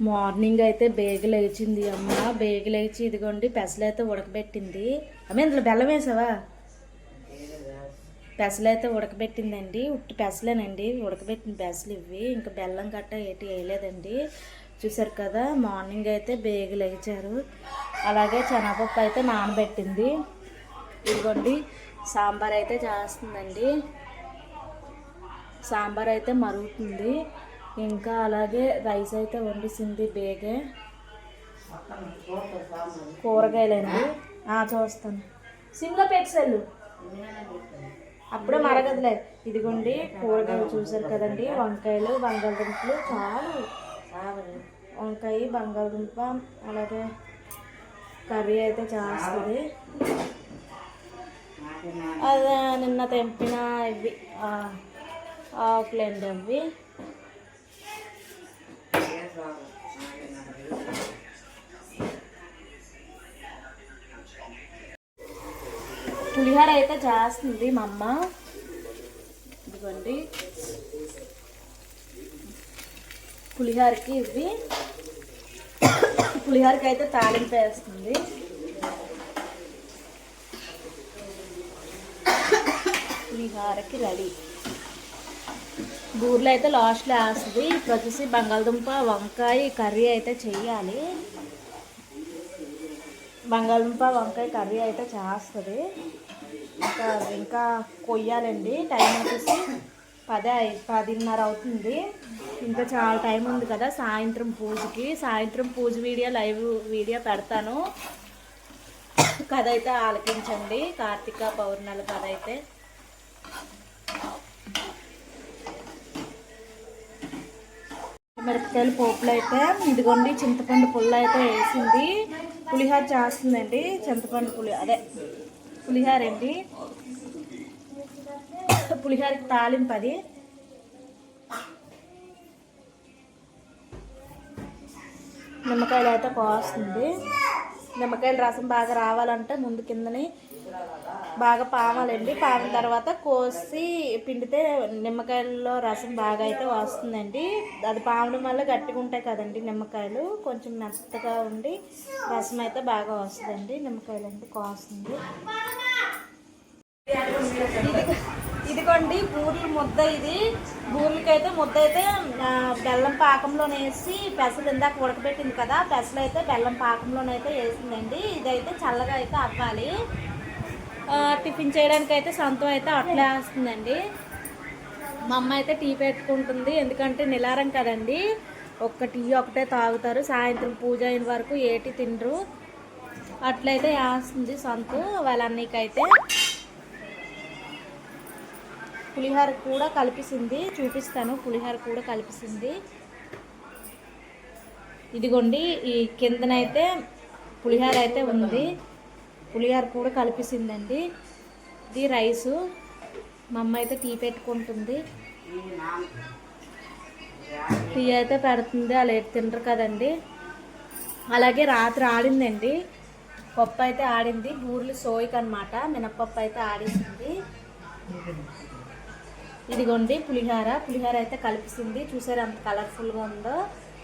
Morning అయితే బేగి లేచింది అమ్మ. బేగి లేచి ఇదిగోండి పెసలైతే ఉడకబెట్టింది. అమ్మ ఇందులో బెల్లం వేసావా? పెసలైతే ఉడకబెట్టిందండి. ఉట్టి పెసలేనండి. ఉడకబెట్టిన పెసలు ఇవి ఇంకా బెల్లం గట్ట ఏటి వేయలేదండి. చూసారు కదా మార్నింగ్ అయితే బేగి లేచారు. అలాగే శనగపప్పు అయితే నానబెట్టింది. ఇదిగోండి సాంబార్ అయితే చేస్తుందండి. సాంబార్ అయితే మరుగుతుంది. ఇంకా అలాగే రైస్ అయితే వండిసింది బేగే. కూరగాయలండి. చూస్తాను. సిమ్లో పెట్టెళ్ళు అప్పుడే మరగదులే. ఇదిగోండి కూరగాయలు చూసారు కదండి. వంకాయలు బంగాళదుంపలు చాలు. వంకాయ బంగాళదుంప అలాగే కర్రీ అయితే చేస్తుంది. అదే నిన్న తెంపిన ఇవి ఆకులండి అవి. పులిహోర అయితే చేస్తుంది మా అమ్మ. ఇదిగోండి. పులిహోరకి ఇవి. పులిహోరకి అయితే తాలింపు వేస్తుంది. పులిహోరకి రెడీ. బూర్లు అయితే లాస్ట్లో వేస్తుంది. ఇప్పుడు వచ్చేసి బంగాళదుంప వంకాయ కర్రీ అయితే చెయ్యాలి బంగాళదుంప వంకాయ కర్రీ అయితే చేస్తుంది. ఇంకా ఇంకా కొయ్యాలండి. టైం వచ్చేసి పదే పదిన్నర అవుతుంది. ఇంకా చాలా టైం ఉంది కదా సాయంత్రం పూజకి. సాయంత్రం పూజ వీడియో లైవ్ వీడియో పెడతాను. కథ అయితే ఆలకించండి. కార్తీక పౌర్ణాల కథ అయితే. మిరపకాయల పోపులు అయితే ఇదిగోండి చింతపండు పుల్ల అయితే వేసింది. పులిహార చేస్తుందండి. చింతపండు పులి అదే. పులిహోర అండి పులిహోరకి తాలింపు అది. నిమ్మకాయలు అయితే కోస్తుంది. నిమ్మకాయల రసం బాగా రావాలంటే ముందు కిందని బాగా పామాలండి పామిన తర్వాత కోసి పిండితే నిమ్మకాయల్లో రసం బాగా అయితే వస్తుందండి. అది పామడం వల్ల గట్టిగా ఉంటాయి కదండి నిమ్మకాయలు. కొంచెం మెత్తగా ఉండి రసం అయితే బాగా వస్తుందండి. నిమ్మకాయలు అంటే కోస్తుంది. ఇదిగోండి బూర్లు ముద్ద ఇది. బూర్లకైతే ముద్ద అయితే బెల్లం బెల్లం పాకంలోనేసి పెసలు ఇందాక ఉడకబెట్టింది కదా పెసలు అయితే బెల్లం పాకంలోనైతే వేసిందండి. ఇదైతే చల్లగా అయితే అవ్వాలి. టిఫిన్ చేయడానికి అయితే సొంతం అయితే అట్లా వేస్తుందండి. మా అమ్మ అయితే టీ పెట్టుకుంటుంది ఎందుకంటే నిలారం కదండి. ఒక్క టీ ఒకటే తాగుతారు. సాయంత్రం పూజ అయిన వరకు ఏటి తినరు. అట్లయితే వేస్తుంది సొంత వాళ్ళ అన్నీకైతే పులిహోర కూడా కలిపిసింది. చూపిస్తాను. పులిహోర కూడా కలిపిసింది. ఇదిగోండి ఈ కిందనైతే పులిహోర అయితే ఉంది. పులిహోర కూడా కలిపిసిందండి. ఇది రైసు. మా అమ్మ అయితే టీ పెట్టుకుంటుంది. టీ అయితే పెడుతుంది. అలా తినరు తింటారు కదండి. అలాగే రాత్రి ఆడిందండి. పప్పు అయితే ఆడింది. బూర్లు సోయిక్ అనమాట మినప్పప్పు అయితే ఆడేసింది. ఇదిగోండి పులిహోర. పులిహోర అయితే కలిపిస్తుంది. చూసారు అంత కలర్ఫుల్గా ఉందో?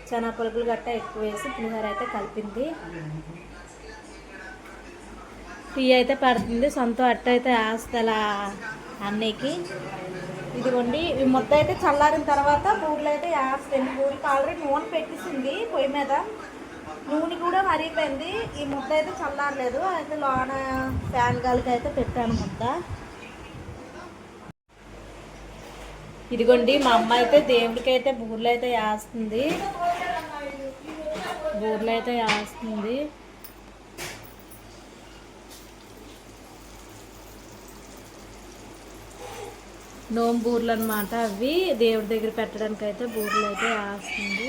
చాలా పులుగులు గట్ట ఎక్కువ వేసి పులిహోర అయితే కలిపింది. టీ అయితే పడుతుంది. సొంత అట్ట అయితే వేస్తా అన్నయ్యకి. ఇదిగోండి ఈ ముద్ద అయితే చల్లారిన తర్వాత బూరెలు అయితే వేస్తుంది. బూరెకి ఆల్రెడీ నూనె పెట్టేసింది పొయ్యి మీద. నూనె కూడా మరిగిపోయింది. ఈ ముద్ద అయితే చల్లారలేదు. అయితే లోన ఫ్యాన్ గాలికి అయితే పెట్టాను ముద్ద. ఇదిగోండి మా అమ్మ అయితే దేవుడికి అయితే బూర్లు అయితే వేస్తుంది బూర్లు అయితే వేస్తుంది నోం బూర్లు అనమాట అవి. దేవుడి దగ్గర పెట్టడానికి అయితే బూర్లు అయితే వేస్తుంది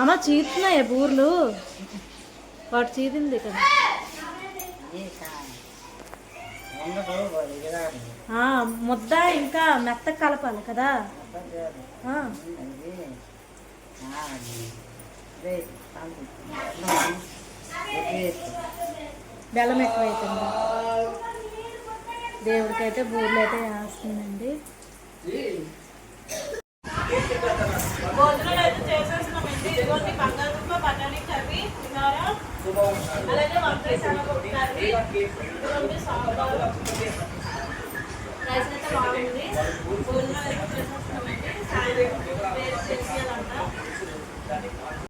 అమ్మ చీతున్నాయి బూర్లు? వాడు చీదింది కదా. ఆ, ముద్ద ఇంకా మెత్తగా కలపాలి కదా? ఆ, బెల్లం ఎక్కువైతుంది దేవుడికైతే బూర్లు అయితే వేస్తుందండి అలాగే వంకాయ శనగపప్పు కర్రీ రెండు సాంబార్ రైస్ అయితే బాగుంది భోజనం వరకు చేసేస్తున్నామండి సాయంత్రం వేరు చేసేయాలంట